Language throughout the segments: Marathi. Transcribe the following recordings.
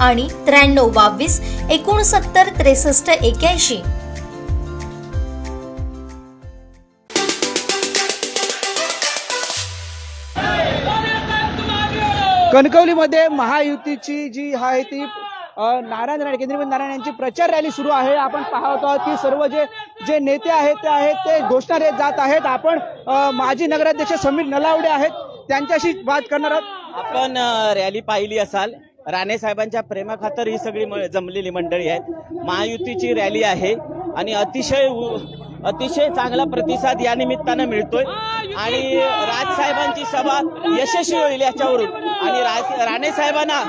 आणि त्र्याण्णव बावीस एकोणसत्तर त्रेसष्ट एक्याऐंशी. कणकवलीमध्ये महायुतीची जी आहे ती नारायण राणे केंद्रीय मंत्री नारायण यांची प्रचार रॅली सुरू आहे. आपण पाहत आहोत की सर्व जे जे नेते आहेत ते आहेत ते घोषणा देत जात आहेत. आपण माजी नगराध्यक्ष समीर नलावडे आहेत. त्यांच्याशी बात करणार आहोत. आपण रॅली पाहिली असाल. राणे साहेबांच्या प्रेमाखातर ही सगळी जमलेली मंडळी आहेत. महायुतीची रॅली आहे आणि अतिशय अतिशय चांगला प्रतिसाद या निमित्तानं मिळतोय. आणि राज साहेबांची सभा यशस्वी होईल याच्यावरून. आणि राज राणे साहेबांना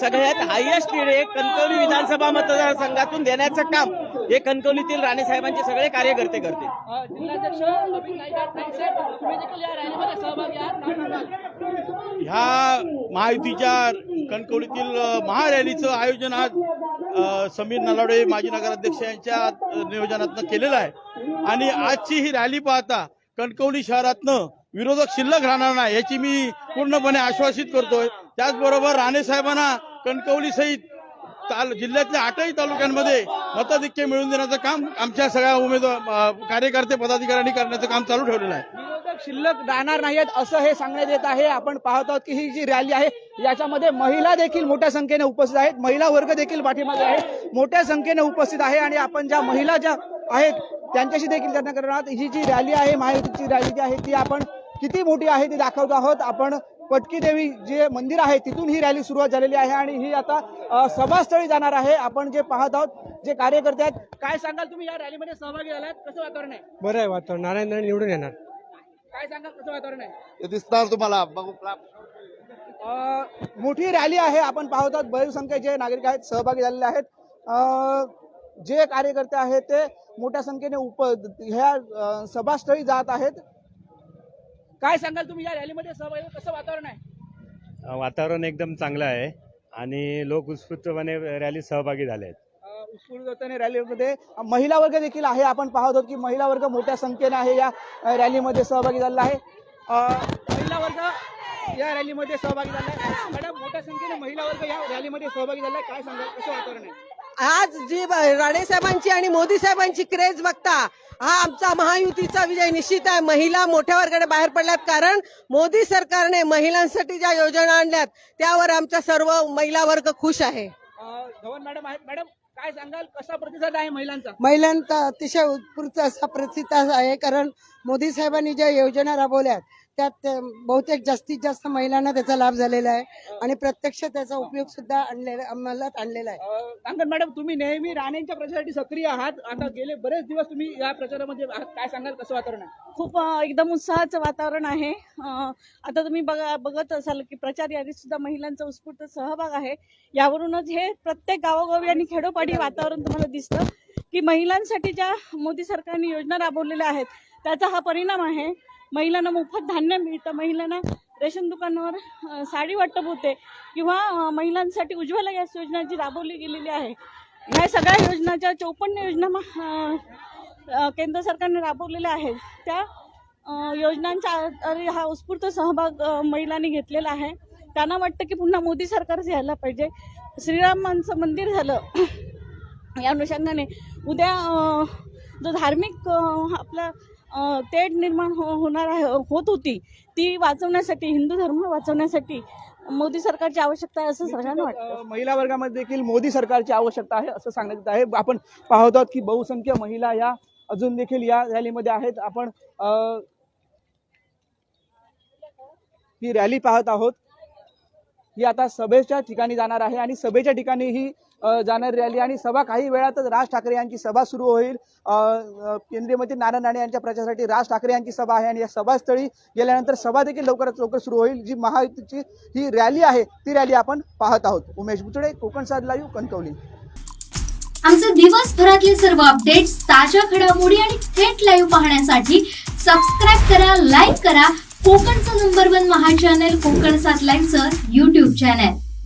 सगळ्यात हायएस्ट लीड हे कणकवली विधानसभा मतदारसंघातून देण्याचं काम हे कणकवलीतील राणे साहेबांचे सगळे कार्यकर्ते करतील. सांगाल? ह्या महायुतीच्या कणकवलीतील महारॅलीचं आयोजन आज समीर नलावडे माजी नगराध्यक्ष यांच्या नियोजनातनं केलेलं आहे. आणि आजची ही रॅली पाहता कणकवली शहरातनं विरोधक शिल्लक राहणार नाही याची मी पूर्णपणे आश्वासित करतोय. त्याचबरोबर राणे साहेबांना कणकवली सहित ताल जिल्ह्यातल्या आठही तालुक्यांमध्ये मताधिक्य मिळवून देण्याचं काम आमच्या सगळ्या उमेदवार कार्यकर्ते पदाधिकाऱ्यांनी करण्याचं काम चालू ठेवलेलं आहे. शिल्लक राहणार नाहीत असं हे सांगण्यात येत आहे. आपण पाहत आहोत की ही जी रॅली आहे याच्यामध्ये महिला देखील मोठ्या संख्येने उपस्थित आहेत. महिला वर्ग देखील पाठीमागे आहे. मोठ्या संख्येने उपस्थित आहे आणि आपण ज्या महिला ज्या आहेत त्यांच्याशी देखील चर्चा करणार आहोत. ही जी रॅली आहे महायुतीची रॅली जी आहे ती आपण किती मोठी आहे ती दाखवत आहोत. आपण पटकी देवी जे मंदिर आहे तिथून ही रॅली सुरुवात झालेली आहे आणि ही आता सभास्थळी जाणार आहे. आपण जे पाहत आहोत जे कार्यकर्ते आहेत काय सांगाल तुम्ही? या रॅलीमध्ये सहभागी झालात. कसं वातावरण आहे? बरं आहे वातावरण. नारायण राणे निवडून येणार. काय सांगाल? कसं वातावरण आहे? ते दिसणार तुम्हाला. बघू मोठी रॅली आहे. आपण पाहत आहोत बहुसंख्येचे नागरिक आहेत सहभागी झालेले आहेत. अ, जे कार्यकर्ते आहेत ते मोठ्या संख्येने उप ह्या सभास्थळी जात आहेत. काय सांगाल तुम्ही या रॅलीमध्ये सहभागी? कसं वातावरण आहे? वातावरण एकदम चांगलं आहे आणि लोक उत्स्फूर्तपणे रॅलीत सहभागी झाले आहेत. उत्स्फूर्तपणे रॅलीमध्ये महिला वर्ग देखील आहे. आपण पाहत आहोत की महिला वर्ग मोठ्या संख्येने आहे या रॅलीमध्ये सहभागी झालेला आहे. महिला वर्ग या रॅलीमध्ये सहभागी झाला आहे. मॅडम मोठ्या संख्येने महिला वर्ग या रॅलीमध्ये सहभागी झाला आहे. काय सांगाल? कसं वातावरण आहे? आज जी ब- राणे साहेबांची आणि मोदी साहेबांची क्रेज बघता हा आमचा महायुतीचा विजय निश्चित आहे. महिला मोठ्या वर्गाने बाहेर पडल्यात कारण मोदी सरकारने महिलांसाठी ज्या योजना आणल्यात त्यावर आमचा सर्व महिला वर्ग खुश आहे. धवन मॅडम आहेत मॅडम काय सांगाल? कसा प्रतिसाद आहे महिलांचा? महिलांचा अतिशय उत्स्फूर्त असा प्रतिसाद आहे कारण मोदी साहेबांनी ज्या योजना राबवल्यात त्यात बहुतेक जास्तीत जास्त महिलांना त्याचा लाभ झालेला आहे. आणि प्रत्यक्ष त्याचा उपयोग सुद्धा आणलेला अंमलात आणलेला आहे. अ, सांगत मॅडम तुम्ही नेहमी राणेंच्या प्रचारासाठी सक्रिय आहात. आता गेले बरेच दिवस तुम्ही या प्रचारामध्ये आहात. काय सांगाल? कसं वातावरण आहे? खूप एकदम उत्साहाचं वातावरण आहे. आता तुम्ही बघा बघत असाल की प्रचार यादीत सुद्धा महिलांचा उत्स्फूर्त सहभाग आहे. यावरूनच हे प्रत्येक गावोगावी आणि खेडोपाडी वातावरण तुम्हाला दिसतं की महिलांसाठी ज्या मोदी सरकारने योजना राबवलेल्या आहेत त्याचा हा परिणाम आहे. महिलांना मोफत धान्य मिळतं. महिलांना रेशन दुकानावर साडी वाटप होते. किंवा महिलांसाठी उज्ज्वला गॅस योजना जी राबवली गेलेली आहे ह्या सगळ्या योजनाच्या चौपन्न योजना केंद्र सरकारने राबवलेल्या आहेत. त्या योजनांचा हा उत्स्फूर्त सहभाग महिलांनी घेतलेला आहे. त्यांना वाटतं की पुन्हा मोदी सरकारच यायला पाहिजे. श्रीरामांचं मंदिर झालं. या अनुषंगाने उद्या जो धार्मिक आपला तेढ निर्माण हो होणार आहे होत होती. ती वाचवण्यासाठी हिंदू धर्म वाचवण्यासाठी मोदी सरकारची आवश्यकता आहे असं सगळ्यांना वाटतं. महिला वर्गामध्ये देखील मोदी सरकारची आवश्यकता आहे असं सांगण्यात येत आहे. आपण पाहत आहोत की बहुसंख्य महिला या अजून देखील या रॅलीमध्ये आहेत. आपण ही रॅली पाहत आहोत. ही आता सभेच्या ठिकाणी जाणार आहे आणि सभेच्या ठिकाणी ही जाणारी रॅली आणि सभा काही वेळातच राज ठाकरे यांची सभा सुरू होईल. केंद्रीय मंत्री नारायण राणे यांच्या प्रचारासाठी राज ठाकरे यांची सभा आहे आणि या सभास्थळी गेल्यानंतर सभा देखील लवकरात लवकर सुरू होईल. जी महायुतीची ही रॅली आहे ती रॅली आपण पाहत आहोत. उमेश बुचडे कोकण साध लाईव्ह कणकवली. आमचे दिवसभरातले सर्व अपडेट्स ताज्या घडामोडी आणि थेट लाईव्ह पाहण्यासाठी सबस्क्राईब करा लाईक करा. कोकणचं नंबर वन महा चॅनल कोकण सात लाईव्हचं युट्यूब चॅनल